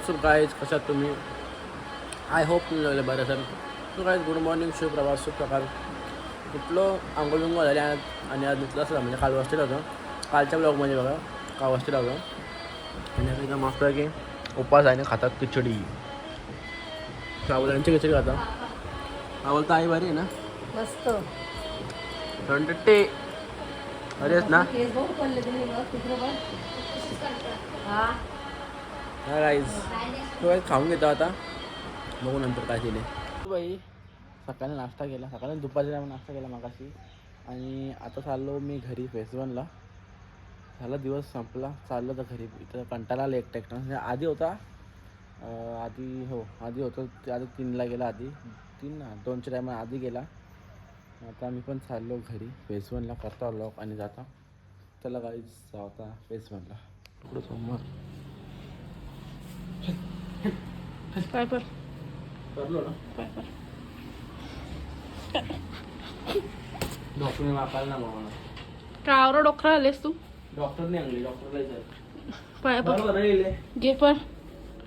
WhatsApp guys कशात तुम्ही I hope तुम्ही बरं sir so guys good morning सुप्रभात सुप्रकाळ कुठलो आंघोळ बिंगोळ झाले आणि आणि आज नुकतं असं म्हणजे काल वस्तीला होतो कालच्या ब्लॉगमध्ये बघा काल वस्तीला होतो आणि आता मस्त आहे की उपास आहे ना खातात खिचडी सावलांची खिचडी खातात आवल तर आई बरी आहे ना मस्त. थंडटे अरेच ना काही खाऊन घेतो आता. बघू नंतर काय केले बाई सकाळी नाश्ता केला. सकाळी दुपारच्या टायमा नाश्ता केला मागाशी. आणि आता चाललो मी घरी फेसवनला झाला दिवस संपला. चाललो तर घरी. इथं कंटाळा आला एकटा एकटा म्हणजे आधी होता आधी हो आधी होतो. ते आधी तीनला गेला आधी. तीन ना दोनच्या टायमा आधी गेला. आता मी पण चाललो घरी. फेसवनला करता लॉक आणि जाता. चला गाईज जाता फेसवनला पुढं सोमवार. डॉक्टरने मला. कावर डोकरा आलेस तू. डॉक्टरने आणली डॉक्टरला पाय पर बरोबर येईल घे पण.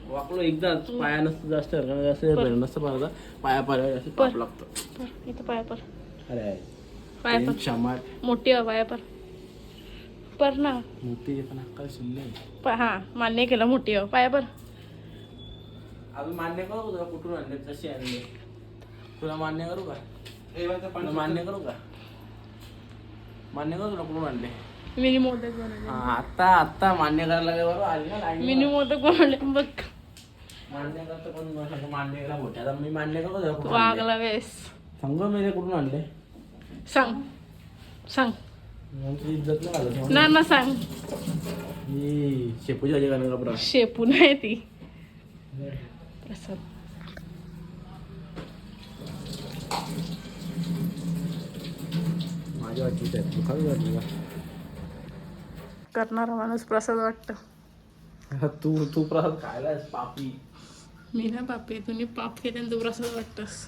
वाकलो एकदाच पाया नसतं जास्त हरकत जास्त नसतं पाया पाया जास्त पाप पर. लागतं. पर इथं पाय पर अरे पाय पर मोठी आहे पाय पर पर ना. मोठी पण अक्कल शिल्ले प- हा मान्य केलं मोठी आहे. पाय पर अजून मान्य करू तुला? कुठून आणले? जशी आणले. तुला मान्य करू का? तुला मान्य करू का? मान्य करू तुला कुठून आणले? मिनी मोदक बनवले. हा, आता आता मान्य करायला लागले बरोबर? आली ना line वर. मिनी मोदक बनवले बघ. मान्य करतो पण मला सांगतो मान्य करा मोठे आता मी मान्य करतो तुला कुठून आणले. वागला वेस. सांग मी ते कुठून आणले? सांग. सांग. मग तुझी इज्जत नाही घालत ना ना सांग. शेपूची भाजी करणार का बरं. शेपू नाही ती. प्रसाद. करणारा माणूस प्रसाद वाटतं. तू तू प्रसाद खायला पापी. मी ना पापी तुम्ही पाप केले तू प्रसाद वाटतस.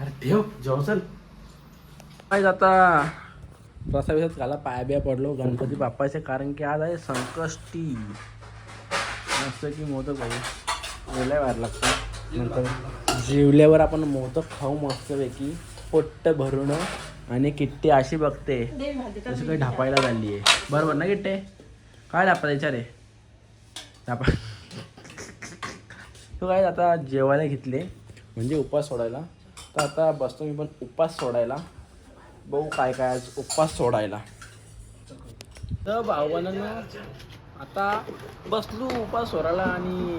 अरे ठेव. चल. काय आता प्रसाद खाला पाया बिया पडलो. गणपती बाप्पाचे. कारण की आज आहे संकष्टी. मस्त की मोदक भाऊ वेळा व्हायला लागतं. नंतर जेवल्यावर आपण मोदक खाऊ मस्तपैकी. पोट्ट भरून आणि किट्टे अशी बघते. तसं काही ढापायला झाली आहे. बरोबर ना किट्टे? काय ढापा विचारे ढापा. तू काय आता जेवायला घेतले? म्हणजे उपवास सोडायला. तर आता बसतो मी पण उपवास सोडायला. बघू काय काय आज उपवास सोडायला. तर भावनांनो आता बसलो उपवास सोडायला आणि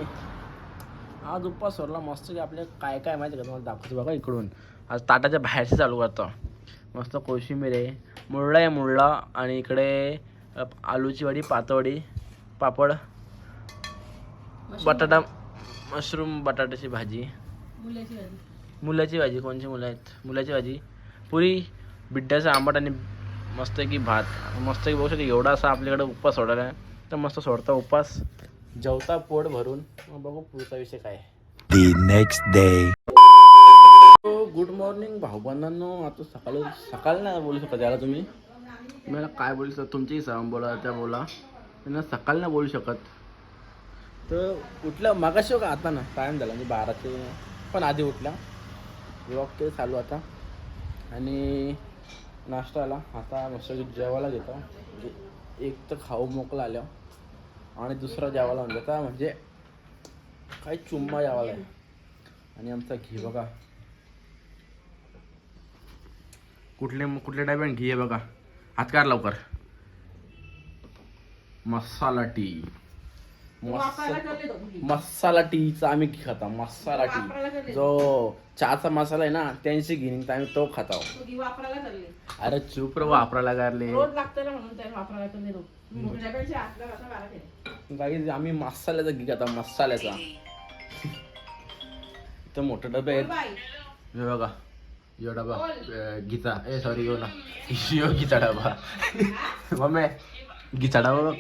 आज उपवास सोडला मस्त की आपले काय काय माहिती का तुम्हाला दाखवतो बघा इकडून. आज ताटाच्या बाहेरचे चालू करतो. मस्त कोशिंबीर आहे मुळला आहे मुळला आणि इकडे आलूची वडी पातवडी पापड बटाटा मशरूम बटाट्याची भाजी. मुलाची भाजी. कोणची मुलं आहेत? मुलाची भाजी. पुरी बिड्ड्याचा आंबट आणि मस्त की भात. मस्त की बघू शकतो एवढा असा आपल्याकडे उपवास सोडायला. आहे तर मस्त सोडता उपवास जेवता पोट भरून. मग बघू पुढचा विषय काय next day. गुड मॉर्निंग भाऊबंधांनो. आता सकाळी सकाळी नाही बोलू शकत याला तुम्ही. मला काय बोलू शकता? तुमची सम बोला त्या बोला. त्यांना सकाळी नाही बोलू शकत. तर उठलं मागाशी का आता ना टाईम झाला म्हणजे बाराचे. पण आधी उठला वॉक ते चालू आता. आणि नाश्ता आला आता मस्त जेवायला घेतो. एक तर खाऊ मोकला आल्या आणि दुसरा जेवायला म्हणजे का म्हणजे काही चुम्मा जेवायला लागेल आणि आमचा घी बघा. कुठले कुठल्या टाईप घी आहे बघा. हात काढ लवकर. मसाला टी. मसाला टीचा आम्ही खाता मसाला टी. जो चहाचा मसाला आहे ना त्यांची घी निघता आम्ही तो खाता अरे चूप रे वापरायला. काही आम्ही मसाल्याचा घी खाता मसाल्याचा. इथं मोठे डबे आहेत बाई, हे बघा यो डबा गीता ए सॉरी यो ना. यो गीता डबा. मम्मी गीता डबा बघ.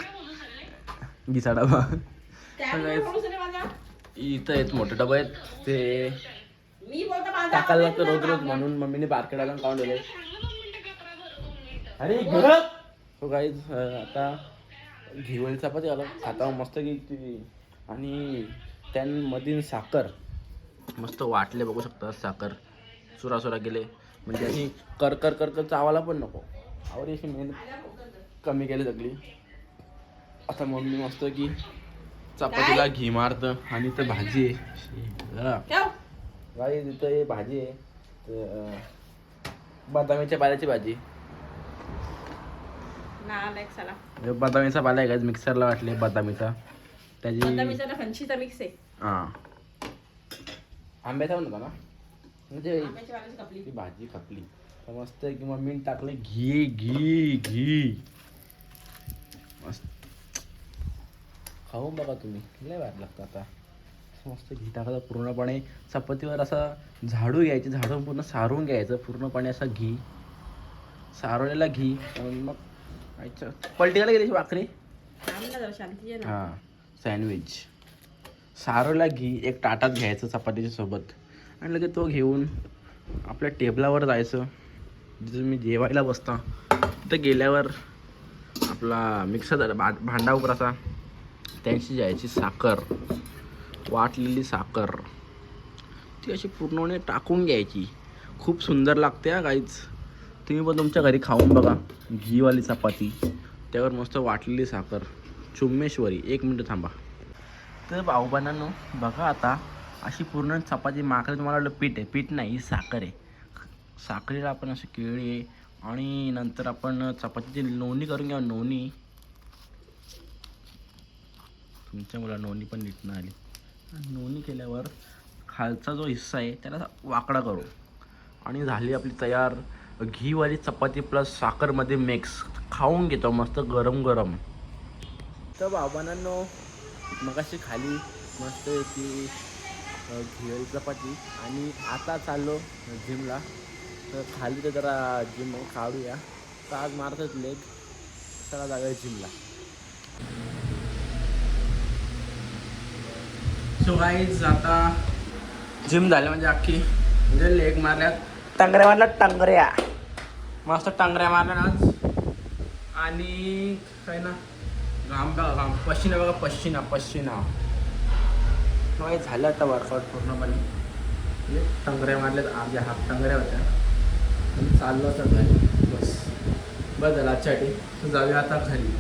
गीता डबा. इथं आहेत मोठे डबे आहेत. ते मी बोलतो माझा टाकायला लागतं रोज रोज म्हणून मम्मीने बारकेडाला काढून दिले अरे घरात? हो गाईज आता घेवली चपाती आला. खाता मस्त की आणि त्यांमधील साखर. मस्त वाटले बघू शकता साखर. सुरा सुरा गेले. म्हणजे अशी कर कर कर कर चावायला पण नको. आवडी अशी मेहनत कमी केली सगळी. आता मम्मी मस्त की चपातीला घी मारतं आणि इथं भाजी आहे. गाई तिथं हे भाजी आहे. बदामीच्या पाल्याची भाजी. हे बदामीचा पाला आहे का मिक्सरला वाटले बदामीचा. त्याची मिक्स आहे. हां. आंब्याचा होता ना. म्हणजे ती भाजी खपली. तर मस्त की मम्मीने टाकले घी घी घी. मस्त. खाऊन बघा तुम्ही. लय भारी लागतं आता. मस्त घी पूर्णपणे चपातीवर असा झाडू घ्यायची झाडून पूर्ण सारून घ्यायचं. पूर्णपणे असा घी. सारवलेला घी. आणि मग अच्छा पलटीला गेली भाकरी? हां. सँडविच सारोला घी एक ताटात घ्यायचं चपातीच्या सोबत. आणि लगेच तो घेऊन आपल्या टेबलावर जायचं. जिथं तुम्ही जेवायला बसता. तिथं गेल्यावर आपला मिक्सर भा भांडा उकराचा त्यांची जायची साखर वाटलेली साखर. ती अशी पूर्णपणे टाकून घ्यायची. खूप सुंदर लागते हा काहीच तुम्ही पण तुमच्या घरी खाऊन बघा. घीवाली चपाती. त्यावर मस्त वाटलेली साखर. चुम्मेश्वरी. एक मिनटं थांबा. तर भाऊबांनो बघा आता. अशी पूर्ण चपाती माकरी तुम्हाला वाटलं पीठ आहे. पीठ नाही ही साखर आहे. साखरेला आपण अशी केळी आणि नंतर आपण चपातीची नोंदणी करून घ्या लोणी तुमच्या मुला नोंदणी पण नीट नाही आली. नोनी नोंदणी केल्यावर खालचा जो हिस्सा आहे त्याला वाकडा करू. आणि झाली आपली तयार. घीवाली चपाती प्लस साखरमध्ये मिक्स खाऊन घेतो मस्त गरम गरम. तर बाबांनो मगाशी खाली मस्त की घिवाली चपाती. आणि आता चाललो जिमला तर खाली तर जरा जिम काढूया. तर आज मारतात लेग चला जागा जिमला सो गाईज आता जिम झाल्या म्हणजे अख्खी. म्हणजे लेग मारल्या टांगऱ्या मारल्या टांगऱ्या. मस्त टांगऱ्या मारल्या ना आज. आणि काय ना घाम घाम. पश्चिना बघा पश्चिना पश्चिना. मग झालं आता वर्कआउट पूर्णपणे. म्हणजे टांगऱ्या मारल्यात. अर्ध्या हात टांगऱ्या होत्या. चाललो आता घरी. बस. बस झालं आजच्यासाठी जाऊया आता घरी.